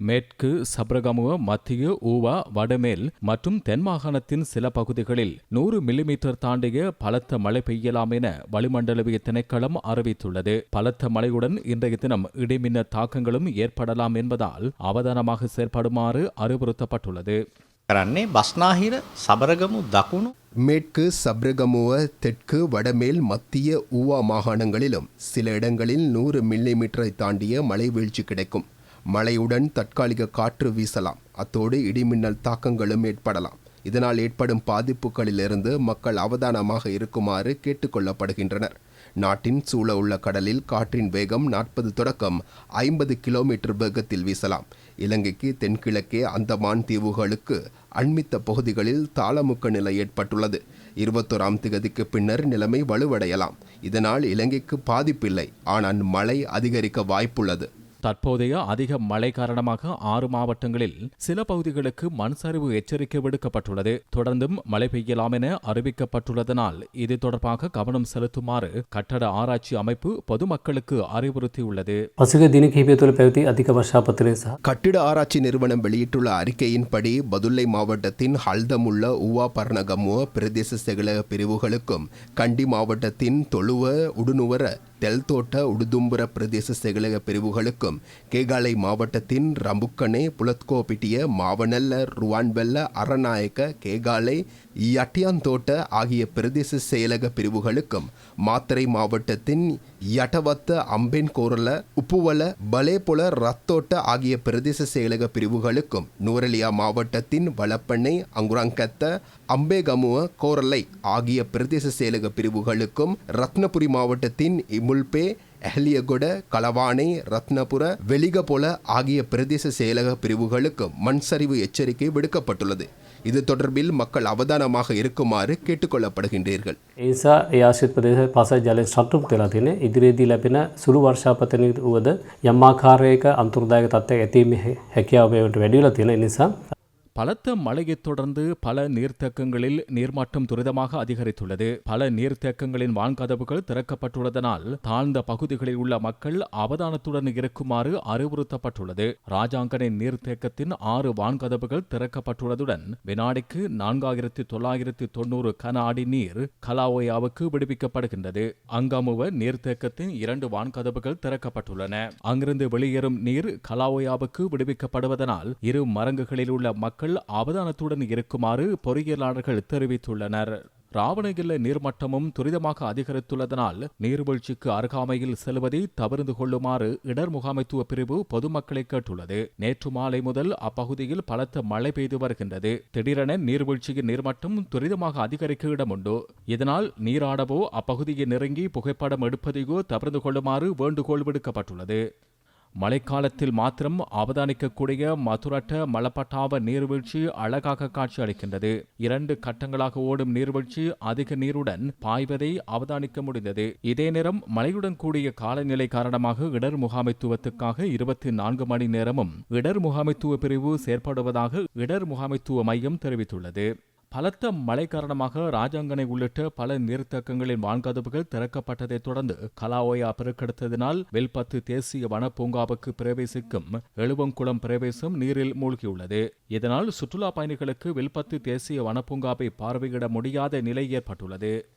மேற்கு சப்ரகமுவ மத்திய ஊவா வடமேல் மற்றும் தென் மாகாணத்தின் சில பகுதிகளில் நூறு மில்லிமீட்டர் தாண்டிய பலத்த மழை பெய்யலாம் என வளிமண்டலவிய திணைக்களம் அறிவித்துள்ளது பலத்த மழையுடன் இன்றைய தினம் இடிமின்ன தாக்கங்களும் ஏற்படலாம் என்பதால் அவதானமாக செயற்படுமாறு அறிவுறுத்தப்பட்டுள்ளது කරන්නේ බස්නාහිර සබරගමු දකුණු மேற்கு சப்ரகமுவ தெற்கு வடமேல் மத்திய ஊவா மாகாணங்களிலும் சில இடங்களில் நூறு மில்லிமீட்டரை தாண்டிய மழை வீழ்ச்சி கிடைக்கும் மழையுடன் தற்காலிக காற்று வீசலாம். அத்தோடு இடிமின்னல் தாக்கங்களும் ஏற்படலாம். இதனால் ஏற்படும் பாதிப்புகளிலிருந்து மக்கள் அவதானமாக இருக்குமாறு கேட்டுக்கொள்ளப்படுகின்றனர் நாட்டின் சூழ உள்ள கடலில் காற்றின் வேகம் நாற்பது தொடக்கம் ஐம்பது கிலோமீட்டர் வேகத்தில் வீசலாம். இலங்கைக்கு தென்கிழக்கே அந்தமான் தீவுகளுக்கு அண்மித்த பகுதிகளில் தாளமுக்க நிலை ஏற்பட்டுள்ளது. இருபத்தோராம் திகதிக்கு பின்னர் நிலைமை வலுவடையலாம். இதனால் இலங்கைக்கு பாதிப்பில்லை. ஆனால் மழை அதிகரிக்க வாய்ப்புள்ளது. தற்போதைய அதிக மழை காரணமாக ஆறு மாவட்டங்களில் சில பகுதிகளுக்கு மண் சரிவு எச்சரிக்கை விடுக்கப்பட்டுள்ளது. தொடர்ந்தும் மழை பெய்யலாம் என அறிவிக்கப்பட்டுள்ளதனால் இது தொடர்பாக கவனம் செலுத்துமாறு கட்டட ஆராய்ச்சி அமைப்பு பொதுமக்களுக்கு அறிவுறுத்தியுள்ளது. கட்டிட ஆராய்ச்சி நிறுவனம் வெளியிட்டுள்ள அறிக்கையின்படி பதுல்லை மாவட்டத்தின் ஹல்தம் உள்ள உவா பர்ணகமோ பிரதேச செகலக பிரிவுகளுக்கும் கண்டி மாவட்டத்தின் தொழுவ உடுநுவர தெல்தோட்ட உடுதும்புர பிரதேச செயலக பிரிவுகளுக்கும் கேகாலை மாவட்டத்தின் ரம்புக்கனே புலத்கோபிட்டிய மாவனல்ல ருவான்வெல்ல அரநாயக்க கேகாலை யட்டியாந்தோட்ட ஆகிய பிரதேச செயலக பிரிவுகளுக்கும் மாத்தறை மாவட்டத்தின் யட்டவத்த அம்பென் கோரல உப்புவல பலேபுல ரத்தோட்ட ஆகிய பிரதேச செயலக பிரிவுகளுக்கும் நூரலியா மாவட்டத்தின் வளப்பண்ணை அங்குராங்கத்த அம்பேகமுவ கோரலை ஆகிய பிரதேச செயலக பிரிவுகளுக்கும் ரத்னபுரி மாவட்டத்தின் இமுல்பே அஹ்லியகுட களவானை ரத்னபுர வெளிகபொல ஆகிய பிரதேச செயலக பிரிவுகளுக்கும் மண் சரிவு எச்சரிக்கை விடுக்கப்பட்டுள்ளது. இது தொடர்பில் மக்கள் அவதானமாக இருக்குமாறு கேட்டுக்கொள்ளப்படுகின்றீர்கள் ඒසා ඒ ආශිත් ප්‍රදේශ පස ජලය සටුම් වෙලා තියෙන ඉදිරියේදී ලැබෙන සුළු වර්ෂාපතන වුවද යම්මාකාරයක අන්තර්දායක තත්ත්වයක් ඇතිීම හැකියාව මේවට වැඩිවෙලා තියෙන නිසා பலத்த மழையைத் தொடர்ந்து பல நீர்த்தேக்கங்களில் நீர்மட்டம் துரிதமாக அதிகரித்துள்ளது. பல நீர்த்தேக்கங்களின் வான்கதவுகள் திறக்கப்பட்டுள்ளதனால் தாழ்ந்த பகுதிகளில் உள்ள மக்கள் அவதானத்துடன் இருக்குமாறு அறிவுறுத்தப்பட்டுள்ளது. ராஜாங்கனை நீர்த்தேக்கத்தின் ஆறு வான்கதவுகள் திறக்கப்பட்டுள்ளதுடன் வினாடிக்கு நான்காயிரத்தி தொள்ளாயிரத்தி தொண்ணூறு கன அடி நீர் கலாவோயாவுக்கு விடுவிக்கப்படுகின்றது. அங்காமுவ நீர்த்தேக்கத்தின் இரண்டு வான்கதவுகள் திறக்கப்பட்டுள்ளன. அங்கிருந்து வெளியேறும் நீர் கலாவோயாவுக்கு விடுவிக்கப்படுவதனால் இரு மரங்குகளில் உள்ள மக்கள் அவதானத்துடன் இருக்குமாறு பொறியியலாளர்கள் தெரிவித்துள்ளனர். ராவணகில்ல நீர்மட்டமும் துரிதமாக அதிகரித்துள்ளதனால் நீர்வீழ்ச்சிக்கு அருகாமையில் செல்வதை தவிர்ந்து கொள்ளுமாறு இடர் முகாமைத்துவ பிரிவு பொதுமக்களை கேட்டுள்ளது. நேற்று மாலை முதல் அப்பகுதியில் பலத்த மழை பெய்து வருகின்றது. திடீரென நீர்வீழ்ச்சியின் நீர்மட்டம் துரிதமாக அதிகரிக்க இடமுண்டு. இதனால் நீராடவோ அப்பகுதியை நெருங்கி புகைப்படம் எடுப்பதையோ தவிர்ந்து கொள்ளுமாறு வேண்டுகோள் விடுக்கப்பட்டுள்ளது. மழைக்காலத்தில் மாத்திரம் அவதானிக்கக்கூடிய மதுரட்ட மலப்பட்டாவ நீர்வீழ்ச்சி அழகாக காட்சி அளிக்கின்றது இரண்டு கட்டங்களாக ஓடும் நீர்வீழ்ச்சி அதிக நீருடன் பாய்வதை அவதானிக்க முடிந்தது. இதே நேரம் மழையுடன் கூடிய காலநிலை காரணமாக இடர் முகாமைத்துவத்துக்காக இருபத்தி நான்கு மணி நேரமும் இடர் முகாமைத்துவ பிரிவு செயற்படுவதாக இடர் முகாமைத்துவ மையம் தெரிவித்துள்ளது. பலத்த மழை காரணமாக ராஜாங்கனை உள்ளிட்ட பல நீர்த்தக்கங்களின் வான்கதவுகள் திறக்கப்பட்டதைத் தொடர்ந்து கலாஓயா பெருக்கெடுத்ததினால் வெல்பத்து தேசிய வனப்பூங்காவுக்கு பிரவேசிக்கும் எழுவங்குளம் பிரவேசம் நீரில் மூழ்கியுள்ளது. இதனால் சுற்றுலா பயணிகளுக்கு வில்பத்து தேசிய வனப்பூங்காவை பார்வையிட முடியாத நிலை ஏற்பட்டுள்ளது.